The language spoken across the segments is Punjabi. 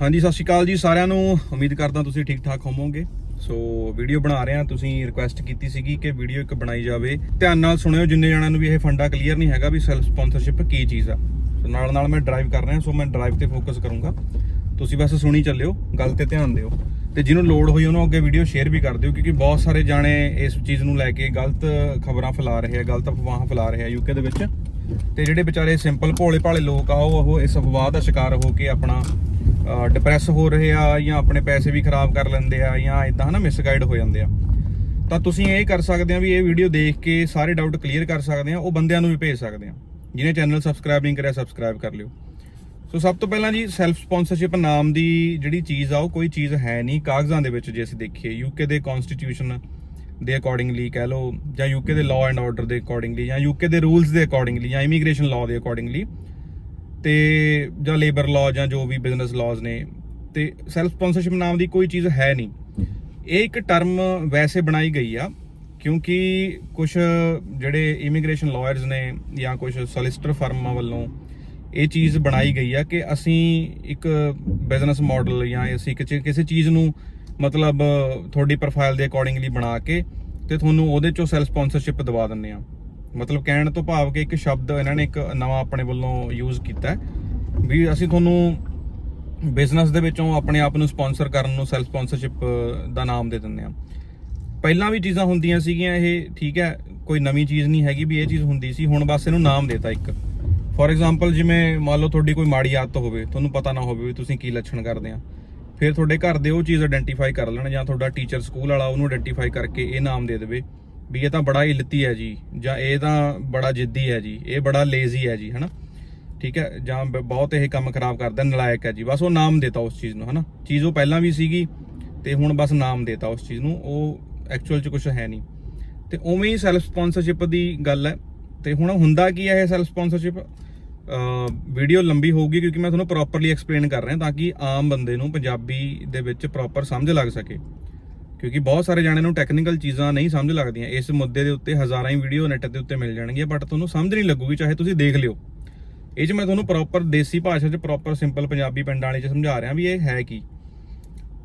ਹਾਂਜੀ, ਸਤਿ ਸ਼੍ਰੀ ਅਕਾਲ ਜੀ ਸਾਰਿਆਂ ਨੂੰ। ਉਮੀਦ ਕਰਦਾ ਤੁਸੀਂ ਠੀਕ ਠਾਕ ਹੋਵੋਗੇ। ਸੋ, ਵੀਡੀਓ ਬਣਾ ਰਹੇ ਹਾਂ। ਤੁਸੀਂ ਰਿਕੁਐਸਟ ਕੀਤੀ ਸੀਗੀ ਕਿ ਵੀਡੀਓ ਇੱਕ ਬਣਾਈ ਜਾਵੇ। ਧਿਆਨ ਨਾਲ ਸੁਣਿਓ, ਜਿੰਨੇ ਜਣਾਂ ਨੂੰ ਵੀ ਇਹ ਫੰਡਾ ਕਲੀਅਰ ਨਹੀਂ ਹੈਗਾ ਵੀ ਸੈਲਫ ਸਪਾਂਸਰਸ਼ਿਪ ਕੀ ਚੀਜ਼ ਆ। ਸੋ, ਨਾਲ ਨਾਲ ਮੈਂ ਡਰਾਈਵ ਕਰ ਰਿਹਾ, ਸੋ ਮੈਂ ਡਰਾਈਵ ਤੇ ਫੋਕਸ ਕਰੂੰਗਾ। ਤੁਸੀਂ ਬਸ ਸੁਣੀ ਚੱਲਿਓ, ਗੱਲ ਤੇ ਧਿਆਨ ਦਿਓ। ਤੇ ਜਿਹਨੂੰ ਲੋੜ ਹੋਈ, ਉਹਨੂੰ ਅੱਗੇ ਵੀਡੀਓ ਸ਼ੇਅਰ ਵੀ ਕਰ ਦਿਓ, ਕਿਉਂਕਿ ਬਹੁਤ ਸਾਰੇ ਜਾਣੇ ਇਸ ਚੀਜ਼ ਨੂੰ ਲੈ ਕੇ ਗਲਤ ਖਬਰਾਂ ਫੈਲਾ ਰਹੇ ਆ, ਗਲਤ ਅਫਵਾਹਾਂ ਫੈਲਾ ਰਹੇ ਆ ਯੂਕੇ ਦੇ ਵਿੱਚ। ਤੇ ਜਿਹੜੇ ਵਿਚਾਰੇ ਸਿੰਪਲ ਭੋਲੇ ਭਾਲੇ ਲੋਕ ਆ, ਉਹ ਉਹ ਇਸ ਅਫਵਾਹ ਦਾ ਸ਼ਿਕਾਰ ਹੋ ਕੇ ਆਪਣਾ ਡਿਪਰੈਸ ਹੋ ਰਹੇ ਆ ਜਾਂ ਆਪਣੇ ਪੈਸੇ ਵੀ ਖਰਾਬ ਕਰ ਲੈਂਦੇ ਆ ਜਾਂ ਇਦਾਂ ਹਨਾ ਮਿਸਗਾਈਡ ਹੋ ਜਾਂਦੇ ਆ। ਤਾਂ ਤੁਸੀਂ ਇਹ ਕਰ ਸਕਦੇ ਆ ਵੀ ਇਹ ਵੀਡੀਓ ਦੇਖ ਕੇ ਸਾਰੇ ਡਾਊਟ ਕਲੀਅਰ ਕਰ ਸਕਦੇ ਆ, ਉਹ ਬੰਦਿਆਂ ਨੂੰ ਵੀ ਭੇਜ ਸਕਦੇ ਆ। ਜਿਹਨੇ ਚੈਨਲ ਸਬਸਕ੍ਰਾਈਬ ਨਹੀਂ ਕਰਿਆ ਸਬਸਕ੍ਰਾਈਬ ਕਰ ਲਿਓ। ਸੋ ਸਭ ਤੋਂ ਪਹਿਲਾਂ ਜੀ ਸੈਲਫ ਸਪਾਂਸਰਸ਼ਿਪ ਨਾਮ ਦੀ ਜਿਹੜੀ ਚੀਜ਼ ਆ, ਉਹ ਕੋਈ ਚੀਜ਼ ਹੈ ਨਹੀਂ ਕਾਗਜ਼ਾਂ ਦੇ ਵਿੱਚ ਜੇ ਅਸੀਂ ਦੇਖੀਏ। ਯੂਕੇ ਦੇ ਕਨਸਟੀਟਿਊਸ਼ਨ ਦੇ ਅਕੋਰਡਿੰਗਲੀ ਕਹਿ ਲਓ ਜਾਂ ਯੂਕੇ ਦੇ ਲਾਅ ਐਂਡ ਆਰਡਰ ਦੇ ਅਕੋਰਡਿੰਗਲੀ ਜਾਂ ਯੂਕੇ ਦੇ ਰੂਲਸ ਦੇ ਅਕੋਰਡਿੰਗਲੀ ਜਾਂ ਇਮੀਗ੍ਰੇਸ਼ਨ ਲਾਅ ਦੇ ਅਕੋਰਡਿੰਗਲੀ ਤੇ ਜਾਂ ਲੇਬਰ ਲਾਅ ਜਾਂ ਜੋ ਵੀ ਬਿਜ਼ਨਸ ਲਾਜ਼ ਨੇ ਤੇ ਸੈਲਫ ਸਪਾਂਸਰਸ਼ਿਪ ਨਾਮ ਦੀ ਕੋਈ ਚੀਜ਼ ਹੈ ਨਹੀਂ। ਇਹ ਇੱਕ ਟਰਮ ਵੈਸੇ ਬਣਾਈ ਗਈ ਆ, ਕਿਉਂਕਿ ਕੁਝ ਜਿਹੜੇ ਇਮੀਗ੍ਰੇਸ਼ਨ ਲਾਇਰਸ ਨੇ ਜਾਂ ਕੁਝ ਸੋਲਿਸਟਰ ਫਰਮਾਂ ਵੱਲੋਂ ਇਹ ਚੀਜ਼ ਬਣਾਈ ਗਈ ਆ ਕਿ ਅਸੀਂ ਇੱਕ ਬਿਜ਼ਨਸ ਮਾਡਲ ਜਾਂ ਅਸੀਂ ਕਿਸੇ ਕਿਸੇ ਚੀਜ਼ ਨੂੰ ਮਤਲਬ ਤੁਹਾਡੀ ਪ੍ਰੋਫਾਈਲ ਦੇ ਅਕੋਰਡਿੰਗਲੀ ਬਣਾ ਕੇ ਤੇ ਤੁਹਾਨੂੰ ਉਹਦੇ ਚੋਂ ਸੈਲਫ ਸਪਾਂਸਰਸ਼ਿਪ ਦਵਾ ਦਿੰਨੇ ਆ। ਮਤਲਬ ਕਹਿਣ ਤੋਂ ਭਾਵ ਕਿ ਇੱਕ ਸ਼ਬਦ ਇਹਨਾਂ ਨੇ ਇੱਕ ਨਵਾਂ ਆਪਣੇ ਵੱਲੋਂ ਯੂਜ਼ ਕੀਤਾ ਵੀ ਅਸੀਂ ਤੁਹਾਨੂੰ ਬਿਜ਼ਨਸ ਦੇ ਵਿੱਚੋਂ ਆਪਣੇ ਆਪ ਨੂੰ ਸਪਾਂਸਰ ਕਰਨ ਨੂੰ ਸੈਲਫ ਸਪਾਂਸਰਸ਼ਿਪ ਦਾ ਨਾਮ ਦੇ ਦਿੰਦੇ ਆ ਪਹਿਲਾਂ ਵੀ ਚੀਜ਼ਾਂ ਹੁੰਦੀਆਂ ਸੀਗੀਆਂ ਇਹ, ਠੀਕ ਹੈ, ਕੋਈ ਨਵੀਂ ਚੀਜ਼ ਨਹੀਂ ਹੈਗੀ ਵੀ ਇਹ ਚੀਜ਼ ਹੁੰਦੀ ਸੀ, ਹੁਣ ਬਸ ਇਹਨੂੰ ਨਾਮ ਦੇਤਾ ਇੱਕ। ਫੋਰ ਐਗਜ਼ਾਮਪਲ ਜਿਵੇਂ ਮੰਨ ਲਓ ਤੁਹਾਡੀ ਕੋਈ ਮਾੜੀ ਆਦਤ ਹੋਵੇ, ਤੁਹਾਨੂੰ ਪਤਾ ਨਾ ਹੋਵੇ ਵੀ ਤੁਸੀਂ ਕੀ ਲੱਛਣ ਕਰਦੇ ਆ। ਫਿਰ ਤੁਹਾਡੇ ਘਰ ਦੇ ਉਹ ਚੀਜ਼ ਆਇਡੈਂਟੀਫਾਈ ਕਰ ਲੈਣ ਜਾਂ ਤੁਹਾਡਾ ਟੀਚਰ ਸਕੂਲ ਵਾਲਾ ਉਹਨੂੰ ਆਇਡੈਂਟੀਫਾਈ ਕਰਕੇ ਇਹ ਨਾਮ ਦੇ ਦੇਵੇ। ਵੀ ਇਹ ਤਾਂ ਬੜਾ ਇਲਤੀ ਹੈ ਜੀ, ਜਾਂ ਇਹ ਤਾਂ ਬੜਾ ਜਿੱਦੀ ਹੈ ਜੀ, ਇਹ ਬੜਾ ਲੇਜ਼ੀ ਹੈ ਜੀ, ਹਨਾ? ਠੀਕ ਹੈ, ਜਾਂ ਬ- ਬਹੁਤ ਇਹ ਕੰਮ ਖਰਾਬ ਕਰਦਾ, ਨਲਾਇਕ ਹੈ ਜੀ, ਬਸ ਉਹ ਨਾਮ ਦੇਤਾ ਉਸ ਚੀਜ਼ ਨੂੰ, ਹਨਾ? ਚੀਜ਼ ਉਹ ਪਹਿਲਾਂ ਵੀ ਸੀਗੀ, ਤੇ ਹੁਣ ਬਸ ਨਾਮ ਦੇਤਾ ਉਸ ਚੀਜ਼ ਨੂੰ, ਉਹ ਐਕਚੁਅਲ ਚ ਕੁਝ ਹੈ ਨਹੀਂ। ਤੇ ਉਵੇਂ ਹੀ ਸੈਲਫ ਸਪਾਂਸਰਸ਼ਿਪ ਦੀ ਗੱਲ ਹੈ। ਤੇ ਹੁਣ ਹੁੰਦਾ ਕੀ ਹੈ ਇਹ ਸੈਲਫ ਸਪਾਂਸਰਸ਼ਿਪ ਵੀਡੀਓ ਲੰਬੀ ਹੋਊਗੀ, ਕਿਉਂਕਿ ਮੈਂ ਤੁਹਾਨੂੰ ਪ੍ਰੋਪਰਲੀ ਐਕਸਪਲੇਨ ਕਰ ਰਿਹਾ, ਤਾਂ ਕਿ ਆਮ ਬੰਦੇ ਨੂੰ ਪੰਜਾਬੀ ਦੇ ਵਿੱਚ ਪ੍ਰੋਪਰ ਸਮਝ ਲੱਗ ਸਕੇ। ਕਿਉਂਕਿ ਬਹੁਤ ਸਾਰੇ ਜਾਣੇ ਨੂੰ ਟੈਕਨੀਕਲ ਚੀਜ਼ਾਂ ਨਹੀਂ ਸਮਝ ਲੱਗਦੀਆਂ। ਇਸ ਮੁੱਦੇ ਦੇ ਉੱਤੇ ਹਜ਼ਾਰਾਂ ਹੀ ਵੀਡੀਓ ਨੈਟ ਦੇ ਉੱਤੇ ਮਿਲ ਜਾਣਗੀਆਂ ਬਟ ਤੁਹਾਨੂੰ ਸਮਝ ਨਹੀਂ ਲੱਗੂਗੀ, ਚਾਹੇ ਤੁਸੀਂ ਦੇਖ ਲਿਓ। ਇਹ 'ਚ ਮੈਂ ਤੁਹਾਨੂੰ ਪ੍ਰੋਪਰ ਦੇਸੀ ਭਾਸ਼ਾ 'ਚ ਪ੍ਰੋਪਰ ਸਿੰਪਲ ਪੰਜਾਬੀ ਪਿੰਡਾਂ ਵਾਲੇ 'ਚ ਸਮਝਾ ਰਿਹਾ ਵੀ ਇਹ ਹੈ ਕੀ।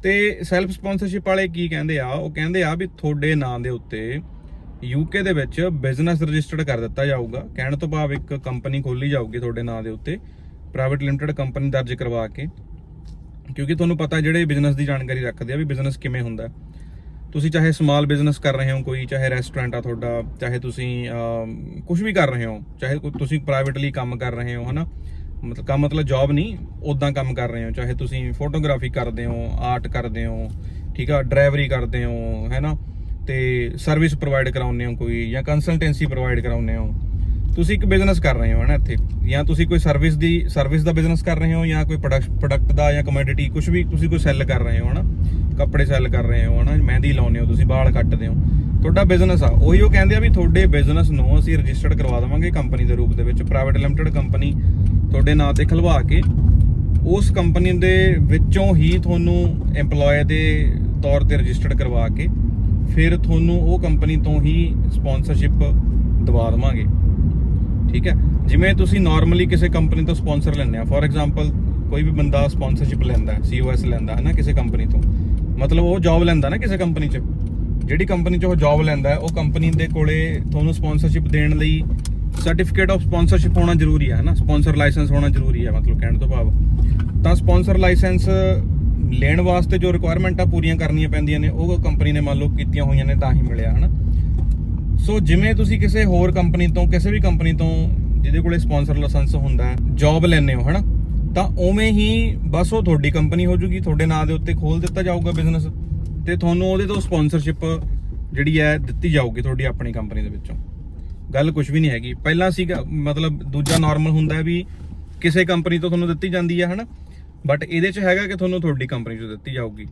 ਤੇ ਸੈਲਫ ਸਪਾਂਸਰਸ਼ਿਪ ਵਾਲੇ ਕੀ ਕਹਿੰਦੇ ਆ? ਉਹ ਕਹਿੰਦੇ ਆ ਵੀ ਤੁਹਾਡੇ ਨਾਂ ਦੇ ਉੱਤੇ ਯੂਕੇ ਦੇ ਵਿੱਚ ਬਿਜ਼ਨਸ ਰਜਿਸਟਰਡ ਕਰ ਦਿੱਤਾ ਜਾਊਗਾ। ਕਹਿਣ ਤੋਂ ਭਾਵ ਇੱਕ ਕੰਪਨੀ ਖੋਲੀ ਜਾਊਗੀ ਤੁਹਾਡੇ ਨਾਂ ਦੇ ਉੱਤੇ ਪ੍ਰਾਈਵੇਟ ਲਿਮਟਿਡ ਕੰਪਨੀ ਦਰਜ ਕਰਵਾ ਕੇ। ਕਿਉਂਕਿ ਤੁਹਾਨੂੰ ਪਤਾ ਜਿਹੜੇ ਬਿਜ਼ਨਸ ਦੀ ਜਾਣਕਾਰੀ ਰੱਖਦੇ ਆ ਵੀ ਬਿਜ਼ਨਸ ਕਿਵੇਂ ਹੁੰਦਾ। ਹੈ। ਤੁਸੀਂ ਚਾਹੇ ਸਮਾਲ ਬਿਜ਼ਨਸ ਕਰ ਰਹੇ ਹੋ, ਕੋਈ ਚਾਹੇ ਰੈਸਟੋਰੈਂਟ ਆ ਤੁਹਾਡਾ, ਚਾਹੇ ਤੁਸੀਂ ਕੁਝ ਵੀ ਕਰ ਰਹੇ ਹੋ, ਚਾਹੇ ਤੁਸੀਂ ਪ੍ਰਾਈਵੇਟਲੀ ਕੰਮ ਕਰ ਰਹੇ ਹੋ, ਹਨਾ? ਮਤਲਬ ਕੰਮ ਮਤਲਬ ਜੌਬ ਨਹੀਂ ਉਦਾਂ ਕੰਮ ਕਰ ਰਹੇ ਹੋ, ਚਾਹੇ ਤੁਸੀਂ ਫੋਟੋਗ੍ਰਾਫੀ ਕਰਦੇ ਹੋ ਆਰਟ ਕਰਦੇ ਹੋ, ਠੀਕ ਆ? ਡਰਾਈਵਰੀ ਕਰਦੇ ਹੋ, ਹੈਨਾ? ਤੇ ਸਰਵਿਸ ਪ੍ਰੋਵਾਈਡ ਕਰਾਉਂਦੇ ਹੋ ਕੋਈ ਜਾਂ ਕੰਸਲਟੈਂਸੀ ਪ੍ਰੋਵਾਈਡ ਕਰਾਉਂਦੇ ਹੋ। ਤੁਸੀਂ ਇੱਕ ਬਿਜ਼ਨਸ ਕਰ ਰਹੇ ਹੋ, ਹਨਾ, ਇੱਥੇ? ਜਾਂ ਤੁਸੀਂ ਕੋਈ ਸਰਵਿਸ ਦੀ ਸਰਵਿਸ ਦਾ ਬਿਜ਼ਨਸ ਕਰ ਰਹੇ ਹੋ ਜਾਂ ਕੋਈ ਪ੍ਰੋਡਕਟ ਦਾ ਜਾਂ ਕਮੋਡਿਟੀ ਕੁਝ ਵੀ ਤੁਸੀਂ ਕੋਈ ਸੈੱਲ ਕਰ ਰਹੇ ਹੋ, ਹਨਾ? ਕੱਪੜੇ ਸੈੱਲ ਕਰ ਰਹੇ ਹੋ, ਹਨਾ? ਮਹਿੰਦੀ ਲਾਉਂਦੇ ਹੋ, ਤੁਸੀਂ ਵਾਲ ਕੱਟਦੇ ਹੋ। ਤੁਹਾਡਾ ਬਿਜ਼ਨਸ ਆ। ਉਹੀ ਉਹ ਕਹਿੰਦੇ ਆ ਵੀ ਤੁਹਾਡੇ ਬਿਜ਼ਨਸ ਨੂੰ ਅਸੀਂ ਰਜਿਸਟਰਡ ਕਰਵਾ ਦੇਵਾਂਗੇ ਕੰਪਨੀ ਦੇ ਰੂਪ ਦੇ ਵਿੱਚ। ਪ੍ਰਾਈਵੇਟ ਲਿਮਟਿਡ ਕੰਪਨੀ ਤੁਹਾਡੇ ਨਾਂ ਤੇ ਖਲਵਾ ਕੇ ਉਸ ਕੰਪਨੀ ਦੇ ਵਿੱਚੋਂ ਹੀ ਤੁਹਾਨੂੰ EMPLOYE ਦੇ ਤੌਰ ਤੇ ਰਜਿਸਟਰਡ ਕਰਵਾ ਕੇ ਫਿਰ ਤੁਹਾਨੂੰ ਉਹ ਕੰਪਨੀ ਤੋਂ ਹੀ ਸਪਾਂਸਰਸ਼ਿਪ ਦਵਾ ਦੇਵਾਂਗੇ। ਠੀਕ ਹੈ? ਜਿਵੇਂ ਤੁਸੀਂ ਨਾਰਮਲੀ ਕਿਸੇ ਕੰਪਨੀ ਤੋਂ ਸਪਾਂਸਰ ਲੈਂਦੇ ਆ। ਫੋਰ ਐਗਜ਼ਾਮਪਲ ਕੋਈ ਵੀ ਬੰਦਾ ਸਪਾਂਸਰਸ਼ਿਪ ਲੈਂਦਾ ਹੈ ਸੀਓਐਸ ਲੈਂਦਾ ਹੈ ਨਾ ਕਿਸੇ ਕੰਪਨੀ ਤੋਂ। ਮਤਲਬ ਉਹ ਜੌਬ ਲੈਂਦਾ ਨਾ ਕਿਸੇ ਕੰਪਨੀ 'ਚ। ਜਿਹੜੀ ਕੰਪਨੀ 'ਚ ਉਹ ਜੌਬ ਲੈਂਦਾ, ਉਹ ਕੰਪਨੀ ਦੇ ਕੋਲੇ ਤੁਹਾਨੂੰ ਸਪਾਂਸਰਸ਼ਿਪ ਦੇਣ ਲਈ ਸਰਟੀਫਿਕੇਟ ਆਫ ਸਪਾਂਸਰਸ਼ਿਪ ਹੋਣਾ ਜ਼ਰੂਰੀ ਹੈ ਨਾ ਸਪਾਂਸਰ ਲਾਇਸੈਂਸ ਹੋਣਾ ਜ਼ਰੂਰੀ ਹੈ ਮਤਲਬ ਕਹਿਣ ਤੋਂ ਭਾਵ। ਤਾਂ ਸਪਾਂਸਰ ਲਾਇਸੈਂਸ ਲੈਣ ਵਾਸਤੇ ਜੋ ਰਿਕੁਆਇਰਮੈਂਟਾਂ ਪੂਰੀਆਂ ਕਰਨੀਆਂ ਪੈਂਦੀਆਂ ਨੇ, ਉਹ ਕੰਪਨੀ ਨੇ ਮੰਨ ਲਓ ਕੀਤੀਆਂ ਹੋਈਆਂ ਨੇ, ਤਾਂ ਹੀ ਮਿਲਿਆ, ਹਨਾ? ਸੋ ਜਿਵੇਂ ਤੁਸੀਂ ਕਿਸੇ ਹੋਰ ਕੰਪਨੀ ਤੋਂ, ਕਿਸੇ ਵੀ ਕੰਪਨੀ ਤੋਂ, ਜਿਹਦੇ ਕੋਲੇ ਸਪਾਂਸਰ ਲਾਇਸੈਂਸ ਹੁੰਦਾ ਹੈ ਜੌਬ ਲੈਣੇ ਹੋ, ਹਨਾ? ਤਾਂ ਉਵੇਂ ਹੀ ਬਸ ਉਹ ਤੁਹਾਡੀ ਕੰਪਨੀ ਹੋ ਜੂਗੀ, ਤੁਹਾਡੇ ਨਾਂ ਦੇ ਉੱਤੇ ਖੋਲ ਦਿੱਤਾ ਜਾਊਗਾ ਬਿਜ਼ਨਸ ਤੇ ਤੁਹਾਨੂੰ ਉਹਦੇ ਤੋਂ ਸਪਾਂਸਰਸ਼ਿਪ ਜਿਹੜੀ ਹੈ ਦਿੱਤੀ ਜਾਊਗੀ ਤੁਹਾਡੀ ਆਪਣੀ ਕੰਪਨੀ ਦੇ ਵਿੱਚੋਂ। ਗੱਲ ਕੁਝ ਵੀ ਨਹੀਂ ਹੈਗੀ। ਪਹਿਲਾਂ ਸੀਗਾ, ਮਤਲਬ ਦੂਜਾ ਨਾਰਮਲ ਹੁੰਦਾ ਵੀ ਕਿਸੇ ਕੰਪਨੀ ਤੋਂ ਤੁਹਾਨੂੰ ਦਿੱਤੀ ਜਾਂਦੀ ਹੈ, ਹਨਾ? ਬਟ ਇਹਦੇ 'ਚ ਹੈਗਾ ਕਿ ਤੁਹਾਨੂੰ ਤੁਹਾਡੀ ਕੰਪਨੀ 'ਚੋਂ ਦਿੱਤੀ ਜਾਊਗੀ।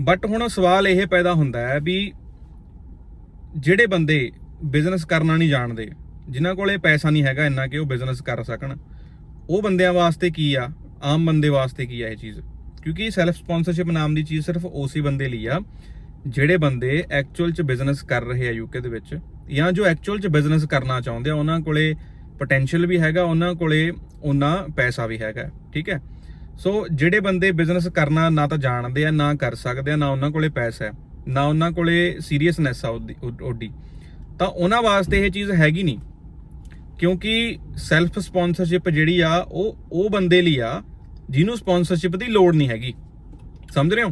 ਬਟ ਹੁਣ ਸਵਾਲ ਇਹ ਪੈਦਾ ਹੁੰਦਾ ਹੈ ਵੀ ਜਿਹੜੇ ਬੰਦੇ ਬਿਜ਼ਨਸ ਕਰਨਾ ਨਹੀਂ ਜਾਣਦੇ, ਜਿਨ੍ਹਾਂ ਕੋਲੇ ਪੈਸਾ ਨਹੀਂ ਹੈਗਾ ਇੰਨਾ ਕਿ ਉਹ ਬਿਜ਼ਨਸ ਕਰ ਸਕਣ ਉਹ ਬੰਦਿਆਂ ਵਾਸਤੇ ਕੀ ਆ? ਆਮ ਬੰਦੇ ਵਾਸਤੇ ਕੀ ਆ ਇਹ ਚੀਜ਼? ਕਿਉਂਕਿ ਸੈਲਫ ਸਪਾਂਸਰਸ਼ਿਪ ਨਾਮ ਦੀ ਚੀਜ਼ ਸਿਰਫ ਉਸੇ ਬੰਦੇ ਲਈ ਆ, ਜਿਹੜੇ ਬੰਦੇ ਐਕਚੁਅਲ ਚ ਬਿਜ਼ਨਸ ਕਰ ਰਹੇ ਆ ਯੂਕੇ ਦੇ ਵਿੱਚ ਜਾਂ ਜੋ ਐਕਚੁਅਲ ਚ ਬਿਜ਼ਨਸ ਕਰਨਾ ਚਾਹੁੰਦੇ ਆ, ਉਹਨਾਂ ਕੋਲੇ ਪੋਟੈਂਸ਼ੀਅਲ ਵੀ ਹੈਗਾ, ਉਹਨਾਂ ਕੋਲੇ ਉਹਨਾਂ ਪੈਸਾ ਵੀ ਹੈਗਾ, ਠੀਕ ਹੈ? ਸੋ ਜਿਹੜੇ ਬੰਦੇ ਬਿਜ਼ਨਸ ਕਰਨਾ ਨਾ ਤਾਂ ਜਾਣਦੇ ਆ, ਨਾ ਕਰ ਸਕਦੇ ਆ, ਨਾ ਉਹਨਾਂ ਕੋਲੇ ਪੈਸਾ ਹੈ, ਨਾ ਉਹਨਾਂ ਕੋਲੇ ਸੀਰੀਅਸਨੈਸ ਆ ਉਹਦੀ ਉਹ- ਤਾਂ ਉਹਨਾਂ ਵਾਸਤੇ ਇਹ ਚੀਜ਼ ਹੈਗੀ ਨਹੀਂ। ਕਿਉਂਕਿ ਸੈਲਫ ਸਪਾਂਸਰਸ਼ਿਪ ਜਿਹੜੀ ਆ, ਉਹ ਉਹ ਬੰਦੇ ਲਈ ਆ, ਜਿਹਨੂੰ ਸਪਾਂਸਰਸ਼ਿਪ ਦੀ ਲੋੜ ਨਹੀਂ ਹੈਗੀ। ਸਮਝ ਰਹੇ ਹੋ?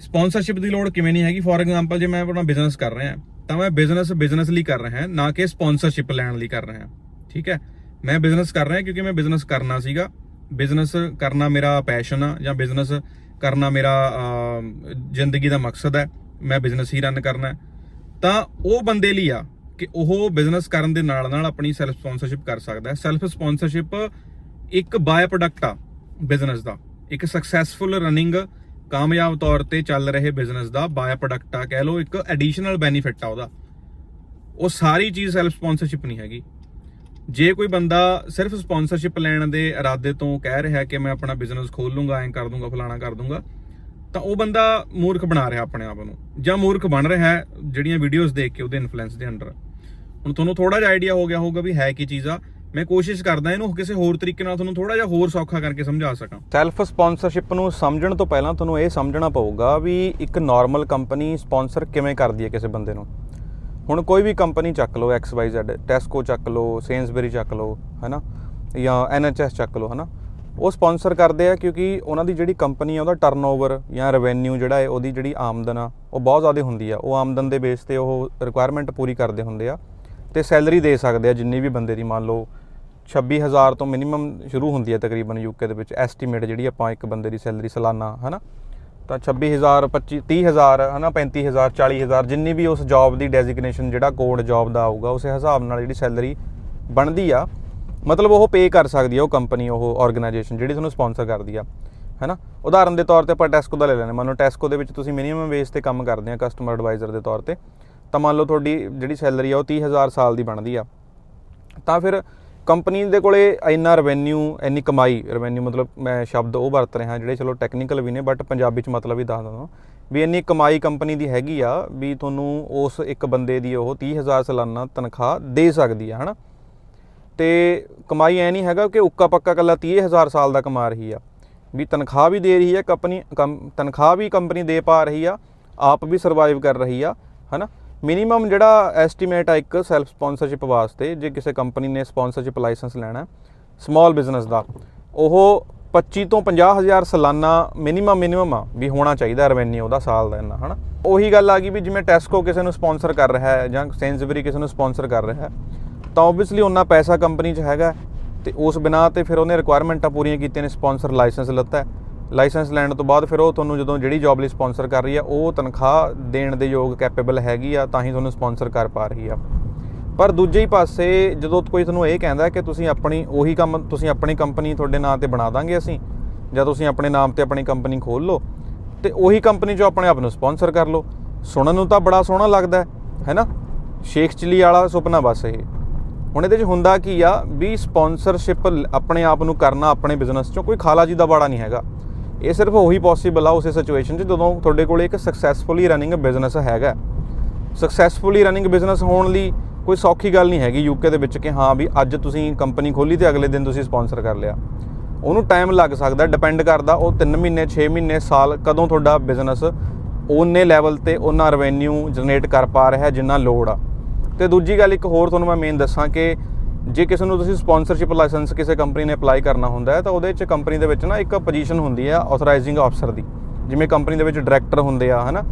ਸਪਾਂਸਰਸ਼ਿਪ ਦੀ ਲੋੜ ਕਿਵੇਂ ਨਹੀਂ ਹੈਗੀ? ਫੋਰ ਐਗਜ਼ਾਮਪਲ ਜੇ ਮੈਂ ਆਪਣਾ ਬਿਜ਼ਨਸ ਕਰ ਰਿਹਾ, ਤਾਂ ਮੈਂ ਬਿਜ਼ਨਸ ਬਿਜ਼ਨਸ ਲਈ ਕਰ ਰਿਹਾ, ਨਾ ਕਿ ਸਪਾਂਸਰਸ਼ਿਪ ਲੈਣ ਲਈ ਕਰ ਰਿਹਾ। ਠੀਕ ਹੈ? ਮੈਂ ਬਿਜ਼ਨਸ ਕਰ ਰਿਹਾ ਕਿਉਂਕਿ ਮੈਂ ਬਿਜ਼ਨਸ ਕਰਨਾ ਸੀਗਾ। ਬਿਜ਼ਨਸ ਕਰਨਾ ਮੇਰਾ ਪੈਸ਼ਨ ਆ, ਜਾਂ ਬਿਜ਼ਨਸ ਕਰਨਾ ਮੇਰਾ ਜ਼ਿੰਦਗੀ ਦਾ ਮਕਸਦ ਹੈ। ਮੈਂ ਬਿਜ਼ਨਸ ਹੀ ਰਨ ਕਰਨਾ ਤਾਂ ਉਹ ਬੰਦੇ ਲਈ ਆ ਕਿ ਉਹ ਬਿਜ਼ਨਸ ਕਰਨ ਦੇ ਨਾਲ ਨਾਲ ਆਪਣੀ ਸੈਲਫ ਸਪਾਂਸਰਸ਼ਿਪ ਕਰ ਸਕਦਾ ਹੈ। ਸੈਲਫ ਸਪਾਂਸਰਸ਼ਿਪ ਇੱਕ ਬਾਏ ਪ੍ਰੋਡਕਟ ਆ ਬਿਜ਼ਨਸ ਦਾ। ਇੱਕ ਸਕਸੈਸਫੁਲ ਰਨਿੰਗ ਕਾਮਯਾਬ ਤੌਰ ਤੇ ਚੱਲ ਰਹੇ ਬਿਜ਼ਨਸ ਦਾ ਬਾਏ ਪ੍ਰੋਡਕਟ ਆ, ਕਹਿ ਲਓ ਇੱਕ ਐਡੀਸ਼ਨਲ ਬੈਨੀਫਿਟ ਆ ਉਹਦਾ। ਉਹ ਸਾਰੀ ਚੀਜ਼ ਸੈਲਫ ਸਪਾਂਸਰਸ਼ਿਪ ਨਹੀਂ ਹੈਗੀ। ਜੇ ਕੋਈ ਬੰਦਾ ਸਿਰਫ ਸਪਾਂਸਰਸ਼ਿਪ ਲੈਣ ਦੇ ਇਰਾਦੇ ਤੋਂ ਕਹਿ ਰਿਹਾ ਕਿ ਮੈਂ ਆਪਣਾ ਬਿਜ਼ਨਸ ਖੋਲ ਲੂੰਗਾ, ਐਂ ਕਰ ਦੂੰਗਾ, ਫਲਾਣਾ ਕਰ ਦੂੰਗਾ, ਤਾਂ ਉਹ ਬੰਦਾ ਮੂਰਖ ਬਣਾ ਰਿਹਾ ਆਪਣੇ ਆਪ ਨੂੰ। ਜਾਂ ਮੂਰਖ ਬਣ ਰਿਹਾ ਜਿਹੜੀਆਂ ਵੀਡੀਓਜ਼ ਦੇਖ ਕੇ ਉਹਦੇ ਇਨਫਲੂਐਂਸ ਦੇ ਅੰਡਰ। ਹੁਣ ਤੁਹਾਨੂੰ ਥੋੜਾ ਜਿਹਾ ਆਈਡੀਆ ਹੋ ਗਿਆ ਹੋਊਗਾ ਵੀ ਹੈ ਕੀ ਚੀਜ਼ ਆ। ਮੈਂ ਕੋਸ਼ਿਸ਼ ਕਰਦਾ ਇਹਨੂੰ ਕਿਸੇ ਹੋਰ ਤਰੀਕੇ ਨਾਲ ਤੁਹਾਨੂੰ ਥੋੜਾ ਜਿਹਾ ਹੋਰ ਸੌਖਾ ਕਰਕੇ ਸਮਝਾ ਸਕਾਂ। ਸੈਲਫ ਸਪਾਂਸਰਸ਼ਿਪ ਨੂੰ ਸਮਝਣ ਤੋਂ ਪਹਿਲਾਂ ਤੁਹਾਨੂੰ ਇਹ ਸਮਝਣਾ ਪਊਗਾ ਵੀ ਇੱਕ ਨਾਰਮਲ ਕੰਪਨੀ ਸਪਾਂਸਰ ਕਿਵੇਂ ਕਰਦੀ ਹੈ ਕਿਸੇ ਬੰਦੇ ਨੂੰ। ਹੁਣ ਕੋਈ ਵੀ ਕੰਪਨੀ ਚੱਕ ਲਓ XYZ ਟੈਸਕੋ ਚੱਕ ਲਓ ਸੇਨਸਬਰੀ ਚੱਕ ਲਓ, ਹੈਨਾ? ਜਾਂ NHS ਚੱਕ ਲਓ, ਹੈਨਾ? ਉਹ ਸਪਾਂਸਰ ਕਰਦੇ ਆ ਕਿਉਂਕਿ ਉਹਨਾਂ ਦੀ ਜਿਹੜੀ ਕੰਪਨੀ ਆ, ਉਹਦਾ ਟਰਨਓਵਰ ਜਾਂ ਰੈਵਨਿਊ ਜਿਹੜਾ ਹੈ, ਉਹਦੀ ਜਿਹੜੀ ਆਮਦਨ ਆ, ਉਹ ਬਹੁਤ ਜ਼ਿਆਦਾ ਹੁੰਦੀ ਆ। ਉਹ ਆਮਦਨ ਦੇ ਬੇਸ ਤੇ ਉਹ ਰਿਕੁਆਇਰਮੈਂਟ ਪੂਰੀ ਕਰਦੇ ਹੁੰਦੇ ਆ। ਤੇ ਸੈਲਰੀ ਦੇ ਸਕਦੇ ਆ ਜਿੰਨੀ ਵੀ ਬੰਦੇ ਦੀ ਮੰਨ ਲਓ 26000 ਤੋਂ ਮਿਨੀਮਮ ਸ਼ੁਰੂ ਹੁੰਦੀ ਹੈ ਤਕਰੀਬਨ ਯੂਕੇ ਦੇ ਵਿੱਚ ਐਸਟੀਮੇਟ ਜਿਹੜੀ ਆਪਾਂ ਇੱਕ ਬੰਦੇ ਦੀ ਸੈਲਰੀ ਸਾਲਾਨਾ, ਹਨਾ? ਤਾਂ 26000 25 30000 ਹਨਾ? 35000 40000 ਜਿੰਨੀ ਵੀ ਉਸ ਜੌਬ ਦੀ ਡੈਜ਼ਿਗਨੇਸ਼ਨ ਜਿਹੜਾ ਕੋਡ ਜੌਬ ਦਾ ਆਊਗਾ, ਉਸੇ ਹਿਸਾਬ ਨਾਲ ਜਿਹੜੀ ਸੈਲਰੀ ਬਣਦੀ ਆ, ਮਤਲਬ ਉਹ ਪੇ ਕਰ ਸਕਦੀ ਆ ਉਹ ਕੰਪਨੀ ਉਹ ਆਰਗੇਨਾਈਜੇਸ਼ਨ ਜਿਹੜੀ ਤੁਹਾਨੂੰ ਸਪਾਂਸਰ ਕਰਦੀ ਆ, ਹੈਨਾ? ਉਦਾਹਰਨ ਦੇ ਤੌਰ ਤੇ ਆਪਾਂ ਟੈਸਕੋ ਦਾ ਲੈ ਲੈਂਦੇ ਮੰਨ ਲਓ ਟੈਸਕੋ ਦੇ ਵਿੱਚ ਤੁਸੀਂ ਮਿਨੀਮਮ ਵੇਸ ਤੇ ਕੰਮ ਕਰਦੇ ਆ ਕਸਟਮਰ ਐਡਵਾਈਜ਼ਰ ਦੇ ਤੌਰ ਤੇ। ਤਾਂ ਮੰਨ ਲਓ ਤੁਹਾਡੀ ਜਿਹੜੀ ਸੈਲਰੀ ਆ ਉਹ 30000 ਸਾਲ ਦੀ ਬਣਦੀ ਆ। ਤਾਂ ਫਿਰ ਕੰਪਨੀ ਦੇ ਕੋਲੇ ਇੰਨਾ ਰੈਵਨਿਊ ਇੰਨੀ ਕਮਾਈ ਰੈਵਨਿਊ ਮਤਲਬ ਮੈਂ ਸ਼ਬਦ ਉਹ ਵਰਤ ਰਿਹਾ ਜਿਹੜੇ ਚਲੋ ਟੈਕਨੀਕਲ ਵੀ ਨੇ ਬਟ ਪੰਜਾਬੀ ਚ ਮਤਲਬ ਹੀ ਦੱਸ ਦਿੰਦਾ ਵੀ। ਇੰਨੀ ਕਮਾਈ ਕੰਪਨੀ ਦੀ ਹੈਗੀ ਆ ਵੀ ਤੁਹਾਨੂੰ ਉਸ ਇੱਕ ਬੰਦੇ ਦੀ ਉਹ 30000 ਸਾਲਾਨਾ ਤਨਖਾਹ ਦੇ ਸਕਦੀ ਆ, ਹਨਾ? ਤੇ ਕਮਾਈ ਐ ਨਹੀਂ ਹੈਗਾ ਕਿ ਉੱਕਾ ਪੱਕਾ ਕੱਲਾ 30000 ਸਾਲ ਦਾ ਕਮਾ ਰਹੀ ਆ। ਵੀ ਤਨਖਾਹ ਵੀ ਦੇ ਰਹੀ ਹੈ ਕੰਪਨੀ, ਕੰ- ਤਨਖਾਹ ਵੀ ਕੰਪਨੀ ਦੇ ਪਾ ਰਹੀ ਆ, ਆਪ ਵੀ ਸਰਵਾਈਵ ਕਰ ਰਹੀ ਆ, ਹਨਾ? ਮਿਨੀਮਮ ਜਿਹੜਾ ਐਸਟੀਮੇਟ ਆ ਇੱਕ ਸੈਲਫ ਸਪਾਂਸਰਸ਼ਿਪ ਵਾਸਤੇ, ਜੇ ਕਿਸੇ ਕੰਪਨੀ ਨੇ ਸਪਾਂਸਰਸ਼ਿਪ ਲਾਇਸੈਂਸ ਲੈਣਾ ਸਮਾਲ ਬਿਜ਼ਨਸ ਦਾ, ਉਹ 25 ਤੋਂ 50000 ਸਾਲਾਨਾ ਮਿਨੀਮਮ ਮਿਨੀਮਮ ਆ ਵੀ ਹੋਣਾ ਚਾਹੀਦਾ ਰੈਵਨਿਊ ਉਹਦਾ ਸਾਲ ਦਾ ਇੰਨਾ, ਹਨਾ? ਉਹੀ ਗੱਲ ਆ ਗਈ ਵੀ ਜਿਵੇਂ ਟੈਸਕੋ ਕਿਸੇ ਨੂੰ ਸਪਾਂਸਰ ਕਰ ਰਿਹਾ ਹੈ ਜਾਂ ਸੈਂਸਬਰੀ ਕਿਸੇ ਨੂੰ ਸਪਾਂਸਰ ਕਰ ਰਿਹਾ ਹੈ, ਤਾਂ ਆਬਵੀਅਸਲੀ ਉਹਨਾਂ ਪੈਸਾ ਕੰਪਨੀ 'ਚ ਹੈਗਾ ਤੇ ਉਸ ਬਿਨਾ ਤੇ ਫਿਰ ਉਹਨੇ ਰਿਕੁਆਇਰਮੈਂਟਾਂ ਪੂਰੀਆਂ ਕੀਤੀਆਂ ਨੇ ਸਪਾਂਸਰ ਲਾਇਸੈਂਸ ਲੱਤਾ ਲਾਇਸੈਂਸ ਲੈਣ ਤੋਂ ਬਾਅਦ ਫਿਰ ਉਹ ਤੁਹਾਨੂੰ ਜਦੋਂ ਜਿਹੜੀ ਜੌਬ ਲਈ ਸਪਾਂਸਰ ਕਰ ਰਹੀ ਆ, ਉਹ ਤਨਖਾਹ ਦੇਣ ਦੇ ਯੋਗ ਕੈਪੇਬਲ ਹੈਗੀ ਆ, ਤਾਂ ਹੀ ਤੁਹਾਨੂੰ ਸਪਾਂਸਰ ਕਰ ਪਾ ਰਹੀ ਆ। ਪਰ ਦੂਜੇ ਹੀ ਪਾਸੇ ਜਦੋਂ ਕੋਈ ਤੁਹਾਨੂੰ ਇਹ ਕਹਿੰਦਾ ਕਿ ਤੁਸੀਂ ਆਪਣੀ ਉਹੀ ਕੰਮ, ਤੁਸੀਂ ਆਪਣੀ ਕੰਪਨੀ ਤੁਹਾਡੇ ਨਾਂ ਤੇ ਬਣਾ ਦਾਂਗੇ ਅਸੀਂ, ਜਾਂ ਤੁਸੀਂ ਆਪਣੇ ਨਾਮ ਤੇ ਆਪਣੀ ਕੰਪਨੀ ਖੋਲ ਲਓ, ਤੇ ਉਹੀ ਕੰਪਨੀ ਜੋ ਆਪਣੇ ਆਪ ਨੂੰ ਸਪਾਂਸਰ ਕਰ ਲਓ। ਸੁਣਨ ਨੂੰ ਤਾਂ ਬੜਾ ਸੋਹਣਾ ਲੱਗਦਾ, ਹੈ ਨਾ? ਸ਼ੇਖ ਚਿੱਲੀ ਵਾਲਾ ਸੁਪਨਾ ਬਸ ਇਹ। ਹੁਣ ਇਹਦੇ 'ਚ ਹੁੰਦਾ ਕੀ ਆ, ਵੀ ਸਪਾਂਸਰਸ਼ਿਪ ਆਪਣੇ ਆਪ ਨੂੰ ਕਰਨਾ ਆਪਣੇ ਬਿਜ਼ਨਸ 'ਚੋਂ ਕੋਈ ਖਾਲਾ ਜੀ ਦਾ ਬਾੜਾ ਨਹੀਂ ਹੈਗਾ। ਇਹ ਸਿਰਫ ਉਹੀ ਪੋਸੀਬਲ ਆ ਉਸੇ ਸਿਚੁਏਸ਼ਨ 'ਚ ਜਦੋਂ ਤੁਹਾਡੇ ਕੋਲ ਇੱਕ ਸਕਸੈਸਫੁਲੀ ਰਨਿੰਗ ਬਿਜ਼ਨਸ ਹੈਗਾ। ਸਕਸੈਸਫੁਲੀ ਰਨਿੰਗ ਬਿਜ਼ਨਸ ਹੋਣ ਲਈ ਕੋਈ ਸੌਖੀ ਗੱਲ ਨਹੀਂ ਹੈਗੀ ਯੂਕੇ ਦੇ ਵਿੱਚ ਕਿ ਹਾਂ ਵੀ ਅੱਜ ਤੁਸੀਂ ਕੰਪਨੀ ਖੋਲੀ ਤੇ ਅਗਲੇ ਦਿਨ ਤੁਸੀਂ ਸਪਾਂਸਰ ਕਰ ਲਿਆ। ਉਹਨੂੰ ਟਾਈਮ ਲੱਗ ਸਕਦਾ ਡਿਪੈਂਡ ਕਰਦਾ ਉਹ 3 ਮਹੀਨੇ 6 ਮਹੀਨੇ, ਸਾਲ ਕਦੋਂ ਤੁਹਾਡਾ ਬਿਜ਼ਨਸ ਉਹਨੇ ਲੈਵਲ ਤੇ ਉਹਨਾਂ ਰੈਵਨਿਊ ਜਨਰੇਟ ਕਰ ਪਾ ਰਿਹਾ ਜਿੰਨਾ ਲੋੜ ਆ। ਤੇ ਦੂਜੀ ਗੱਲ ਇੱਕ ਹੋਰ ਤੁਹਾਨੂੰ ਮੈਂ ਮੇਨ ਦੱਸਾਂ ਕਿ ਜੇ ਕਿਸੇ ਨੂੰ ਤੁਸੀਂ ਸਪਾਂਸਰਸ਼ਿਪ ਲਾਇਸੈਂਸ ਕਿਸੇ ਕੰਪਨੀ ਨੇ ਅਪਲਾਈ ਕਰਨਾ ਹੁੰਦਾ ਹੈ, ਤਾਂ ਉਹਦੇ ਵਿੱਚ ਕੰਪਨੀ ਦੇ ਵਿੱਚ ਨਾ ਇੱਕ ਪੋਜੀਸ਼ਨ ਹੁੰਦੀ ਹੈ ਆਥੋਰਾਈਜ਼ਿੰਗ ਅਫਸਰ ਦੀ। ਜਿਵੇਂ ਕੰਪਨੀ ਦੇ ਵਿੱਚ ਡਾਇਰੈਕਟਰ ਹੁੰਦੇ ਆ, ਹਨਾ?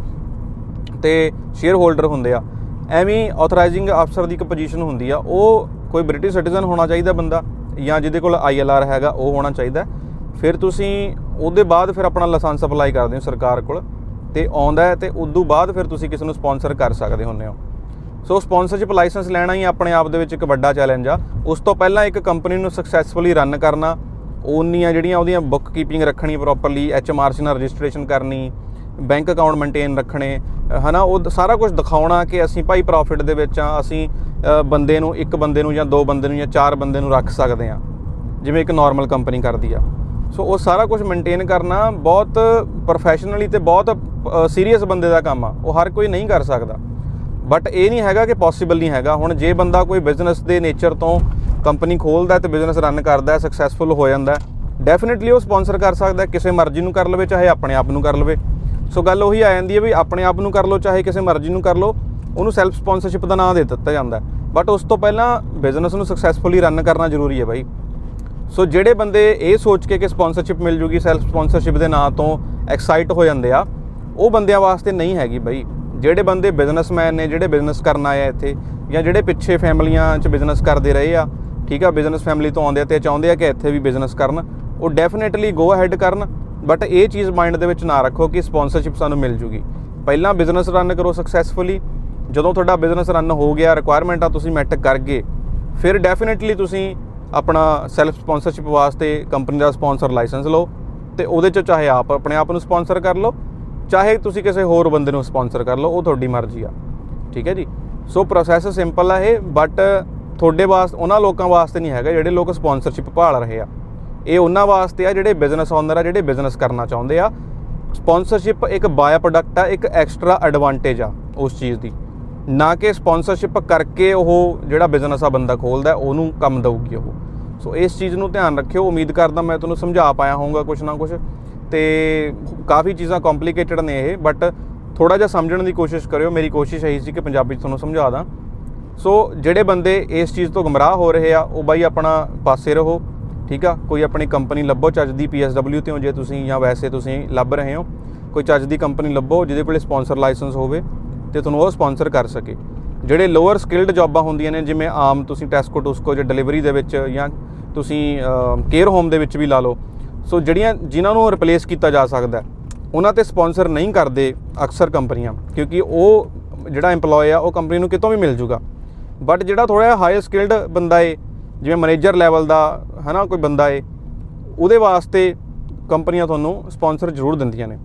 ਤੇ ਸ਼ੇਅਰ ਹੋਲਡਰ ਹੁੰਦੇ ਆ। ਐਵੇਂ ਆਥੋਰਾਈਜ਼ਿੰਗ ਅਫਸਰ ਦੀ ਇੱਕ ਪੋਜੀਸ਼ਨ ਹੁੰਦੀ ਆ। ਉਹ ਕੋਈ ਬ੍ਰਿਟਿਸ਼ ਸਿਟੀਜ਼ਨ ਹੋਣਾ ਚਾਹੀਦਾ ਬੰਦਾ ਜਾਂ ਜਿਹਦੇ ਕੋਲ ਆਈਐਲਆਰ ਹੈਗਾ, ਉਹ ਹੋਣਾ ਚਾਹੀਦਾ। ਫਿਰ ਤੁਸੀਂ ਉਹਦੇ ਬਾਅਦ ਫਿਰ ਆਪਣਾ ਲਾਇਸੈਂਸ ਅਪਲਾਈ ਕਰਦੇ ਹੋ ਸਰਕਾਰ ਕੋਲ ਤੇ ਆਉਂਦਾ ਹੈ ਤੇ ਤੋਂ ਬਾਅਦ ਫਿਰ ਤੁਸੀਂ ਕਿਸੇ ਨੂੰ ਸਪਾਂਸਰ ਕਰ ਸਕਦੇ ਹੁੰਦੇ ਹੋ। ਸੋ ਸਪਾਂਸਰਸ਼ਿਪ ਲਾਇਸੈਂਸ ਲੈਣਾ ਹੀ ਆਪਣੇ ਆਪ ਦੇ ਵਿੱਚ ਇੱਕ ਵੱਡਾ ਚੈਲੰਜ ਆ। ਉਸ ਤੋਂ ਪਹਿਲਾਂ ਇੱਕ ਕੰਪਨੀ ਨੂੰ ਸਕਸੈਸਫੁਲੀ ਰਨ ਕਰਨਾ ਉਹਨੀਆਂ ਜਿਹੜੀਆਂ ਉਹਦੀਆਂ ਬੁੱਕ ਕੀਪਿੰਗ ਰੱਖਣੀ ਪ੍ਰੋਪਰਲੀ ਐਚਐਮਆਰਸੀ ਨਾਲ ਰਜਿਸਟ੍ਰੇਸ਼ਨ ਕਰਨੀ ਬੈਂਕ ਅਕਾਊਂਟ ਮੇਨਟੇਨ ਰੱਖਣੇ ਅ, ਹਨਾ ਉਹ ਸਾਰਾ ਕੁਝ ਦਿਖਾਉਣਾ ਕਿ ਅਸੀਂ ਭਾਈ ਪ੍ਰੋਫਿਟ ਦੇ ਵਿੱਚ ਆ ਅਸੀਂ ਬੰਦੇ ਨੂੰ ਇੱਕ ਬੰਦੇ ਨੂੰ ਜਾਂ ਦੋ ਬੰਦੇ ਨੂੰ ਜਾਂ ਚਾਰ ਬੰਦੇ ਨੂੰ ਰੱਖ ਸਕਦੇ ਆ ਜਿਵੇਂ ਇੱਕ ਨਾਰਮਲ ਕੰਪਨੀ ਕਰਦੀ ਆ। ਸੋ ਉਹ ਸਾਰਾ ਕੁਝ ਮੇਨਟੇਨ ਕਰਨਾ ਬਹੁਤ ਪ੍ਰੋਫੈਸ਼ਨਲੀ ਤੇ ਬਹੁਤ ਸੀਰੀਅਸ ਬੰਦੇ ਦਾ ਕੰਮ ਆ। ਉਹ ਹਰ ਕੋਈ ਨਹੀਂ ਕਰ ਸਕਦਾ। ਬਟ ਇਹ ਨਹੀਂ ਹੈਗਾ ਕਿ ਪੋਸੀਬਲ ਨਹੀਂ ਹੈਗਾ। ਹੁਣ ਜੇ ਬੰਦਾ ਕੋਈ ਬਿਜ਼ਨਸ ਦੇ ਨੇਚਰ ਤੋਂ ਕੰਪਨੀ ਖੋਲਦਾ ਤੇ ਬਿਜ਼ਨਸ ਰਨ ਕਰਦਾ ਹੈ ਸਕਸੈਸਫੁਲ ਹੋ ਜਾਂਦਾ ਡੈਫੀਨਿਟਲੀ ਉਹ ਸਪਾਂਸਰ ਕਰ ਸਕਦਾ ਕਿਸੇ ਮਰਜ਼ੀ ਨੂੰ ਕਰ ਲਵੇ, ਚਾਹੇ ਆਪਣੇ ਆਪ ਨੂੰ ਕਰ ਲਵੇ। ਸੋ ਗੱਲ ਉਹੀ ਆ ਜਾਂਦੀ ਹੈ ਵੀ ਆਪਣੇ ਆਪ ਨੂੰ ਕਰ ਲਓ, ਚਾਹੇ ਕਿਸੇ ਮਰਜ਼ੀ ਨੂੰ ਕਰ ਲਓ, ਉਹਨੂੰ ਸੈਲਫ ਸਪਾਂਸਰਸ਼ਿਪ ਦਾ ਨਾਮ ਦੇ ਦਿੱਤਾ ਜਾਂਦਾ ਬਟ ਉਸ ਤੋਂ ਪਹਿਲਾਂ ਬਿਜ਼ਨਸ ਨੂੰ ਸਕਸੈਸਫੁਲੀ ਰਨ ਕਰਨਾ ਜ਼ਰੂਰੀ ਹੈ ਬਾਈ। ਸੋ ਜਿਹੜੇ ਬੰਦੇ ਇਹ ਸੋਚ ਕੇ ਕਿ ਸਪਾਂਸਰਸ਼ਿਪ ਮਿਲ ਜੂਗੀ ਸੈਲਫ ਸਪਾਂਸਰਸ਼ਿਪ ਦੇ ਨਾਂ ਤੋਂ ਐਕਸਾਈਟ ਹੋ ਜਾਂਦੇ ਆ, ਉਹ ਬੰਦਿਆਂ ਵਾਸਤੇ ਨਹੀਂ ਹੈਗੀ ਬਾਈ। ਜਿਹੜੇ ਬੰਦੇ ਬਿਜ਼ਨਸਮੈਨ ਨੇ, ਜਿਹੜੇ ਬਿਜ਼ਨਸ ਕਰਨ ਆਏ ਆ ਇੱਥੇ, ਜਾਂ ਜਿਹੜੇ ਪਿੱਛੇ ਫੈਮਲੀਆਂ 'ਚ ਬਿਜ਼ਨਸ ਕਰਦੇ ਰਹੇ ਆ, ਠੀਕ ਆ ਬਿਜ਼ਨਸ ਫੈਮਲੀ ਤੋਂ ਆਉਂਦੇ ਆ ਤੇ ਚਾਹੁੰਦੇ ਆ ਕਿ ਇੱਥੇ ਵੀ ਬਿਜ਼ਨਸ ਕਰਨ, ਉਹ ਡੈਫੀਨਿਟਲੀ ਗੋ ਅਹੈਡ ਕਰਨ ਬਟ ਇਹ ਚੀਜ਼ ਮਾਈਂਡ ਦੇ ਵਿੱਚ ਨਾ ਰੱਖੋ ਕਿ ਸਪਾਂਸਰਸ਼ਿਪ ਸਾਨੂੰ ਮਿਲ ਜੂਗੀ। ਪਹਿਲਾਂ ਬਿਜ਼ਨਸ ਰਨ ਕਰੋ ਸਕਸੈਸਫੁਲੀ ਜਦੋਂ ਤੁਹਾਡਾ ਬਿਜ਼ਨਸ ਰਨ ਹੋ ਗਿਆ ਰਿਕੁਆਇਰਮੈਂਟਾਂ ਤੁਸੀਂ ਮੈਟ ਕਰ ਗਏ, ਫਿਰ ਡੈਫੀਨਿਟਲੀ ਤੁਸੀਂ ਆਪਣਾ ਸੈਲਫ ਸਪਾਂਸਰਸ਼ਿਪ ਵਾਸਤੇ ਕੰਪਨੀ ਦਾ ਸਪਾਂਸਰ ਲਾਇਸੈਂਸ ਲਓ, ਤੇ ਉਹਦੇ ਚ ਚਾਹੇ ਆਪ ਆਪਣੇ ਆਪ ਨੂੰ ਸਪਾਂਸਰ ਕਰ ਲਓ ਚਾਹੇ ਤੁਸੀਂ ਕਿਸੇ ਹੋਰ ਬੰਦੇ ਨੂੰ ਸਪਾਂਸਰ ਕਰ ਲਓ, ਉਹ ਤੁਹਾਡੀ ਮਰਜ਼ੀ ਆ। ਠੀਕ ਹੈ ਜੀ? ਸੋ ਪ੍ਰੋਸੈਸ ਸਿੰਪਲ ਆ ਇਹ ਬਟ ਤੁਹਾਡੇ ਵਾਸਤੇ ਉਹਨਾਂ ਲੋਕਾਂ ਵਾਸਤੇ ਨਹੀਂ ਹੈਗਾ ਜਿਹੜੇ ਲੋਕ ਸਪਾਂਸਰਸ਼ਿਪ ਭਾਲ ਰਹੇ ਆ। ਇਹ ਉਹਨਾਂ ਵਾਸਤੇ ਆ ਜਿਹੜੇ ਬਿਜ਼ਨਸ ਓਨਰ ਆ, ਜਿਹੜੇ ਬਿਜ਼ਨਸ ਕਰਨਾ ਚਾਹੁੰਦੇ ਆ। ਸਪਾਂਸਰਸ਼ਿਪ ਇੱਕ ਬਾਇਆ ਪ੍ਰੋਡਕਟ ਆ, ਇੱਕ ਐਕਸਟਰਾ ਐਡਵਾਂਟੇਜ ਆ ਉਸ ਚੀਜ਼ ਦੀ। ਨਾ ਕਿ ਸਪਾਂਸਰਸ਼ਿਪ ਕਰਕੇ ਉਹ ਜਿਹੜਾ ਬਿਜ਼ਨਸ ਆ ਬੰਦਾ ਖੋਲਦਾ, ਉਹਨੂੰ ਕੰਮ ਦਊਗੀ ਉਹ। ਸੋ ਇਸ ਚੀਜ਼ ਨੂੰ ਧਿਆਨ ਰੱਖਿਓ। ਉਮੀਦ ਕਰਦਾ ਮੈਂ ਤੁਹਾਨੂੰ ਸਮਝਾ ਪਾਇਆ ਹੋਊਗਾ ਕੁਝ ਨਾ ਕੁਝ ਤੇ ਕਾਫੀ ਚੀਜ਼ਾਂ ਕੰਪਲਿਕੇਟਡ ਨੇ ਇਹ ਬਟ ਥੋੜਾ ਜਿਹਾ ਸਮਝਣ ਦੀ ਕੋਸ਼ਿਸ਼ ਕਰਿਓ। ਮੇਰੀ ਕੋਸ਼ਿਸ਼ ਇਹੀ ਸੀ ਕਿ ਪੰਜਾਬੀ 'ਚ ਤੁਹਾਨੂੰ ਸਮਝਾ ਦਾਂ। ਸੋ ਜਿਹੜੇ ਬੰਦੇ ਇਸ ਚੀਜ਼ ਤੋਂ ਗਮਰਾਹ ਹੋ ਰਹੇ ਆ, ਉਹ ਬਾਈ ਆਪਣਾ ਪਾਸੇ ਰਹੋ, ਠੀਕ ਆ? ਕੋਈ ਆਪਣੀ ਕੰਪਨੀ ਲੱਭੋ, ਚੱਜ ਦੀ PSW ਤੇ ਹੋ ਜੇ ਤੁਸੀਂ ਜਾਂ ਵੈਸੇ ਤੁਸੀਂ ਲੱਭ ਰਹੇ ਹੋ। ਕੋਈ ਚੱਜ ਦੀ ਕੰਪਨੀ ਲੱਭੋ, ਜਿਹਦੇ ਕੋਲੇ ਸਪਾਂਸਰ ਲਾਇਸੈਂਸ ਹੋਵੇ ਤੇ ਤੁਹਾਨੂੰ ਉਹ ਸਪਾਂਸਰ ਕਰ ਸਕੇ। ਜਿਹੜੇ ਲੋਅਰ ਸਕਿਲਡ ਜੌਬਾਂ ਹੁੰਦੀਆਂ ਨੇ, ਜਿਵੇਂ ਆਮ ਤੁਸੀਂ ਟੈਸਕੋ ਟੂਸਕੋ ਜਾਂ ਡਿਲੀਵਰੀ ਦੇ ਵਿੱਚ ਜਾਂ ਤੁਸੀਂ ਕੇਅਰ ਹੋਮ ਦੇ ਵਿੱਚ ਵੀ ਲਾ ਲਓ ਸੋ ਜਿਹੜੀਆਂ ਜਿਨ੍ਹਾਂ ਨੂੰ ਰਿਪਲੇਸ ਕੀਤਾ ਜਾ ਸਕਦਾ ਉਹਨਾਂ ਤੇ ਸਪਾਂਸਰ ਨਹੀਂ ਕਰਦੇ ਅਕਸਰ ਕੰਪਨੀਆਂ, ਕਿਉਂਕਿ ਉਹ ਜਿਹੜਾ EMPLOYE ਆ, ਉਹ ਕੰਪਨੀ ਨੂੰ ਕਿਤੋਂ ਵੀ ਮਿਲ ਜੂਗਾ। ਬਟ ਜਿਹੜਾ ਥੋੜਾ ਜਿਹਾ ਹਾਈ ਸਕਿਲਡ ਬੰਦਾ ਏ, ਜਿਵੇਂ ਮੈਨੇਜਰ ਲੈਵਲ ਦਾ, ਹਨਾ, ਕੋਈ ਬੰਦਾ ਏ, ਉਹਦੇ ਵਾਸਤੇ ਕੰਪਨੀਆਂ ਤੁਹਾਨੂੰ ਸਪਾਂਸਰ ਜ਼ਰੂਰ ਦਿੰਦੀਆਂ ਨੇ।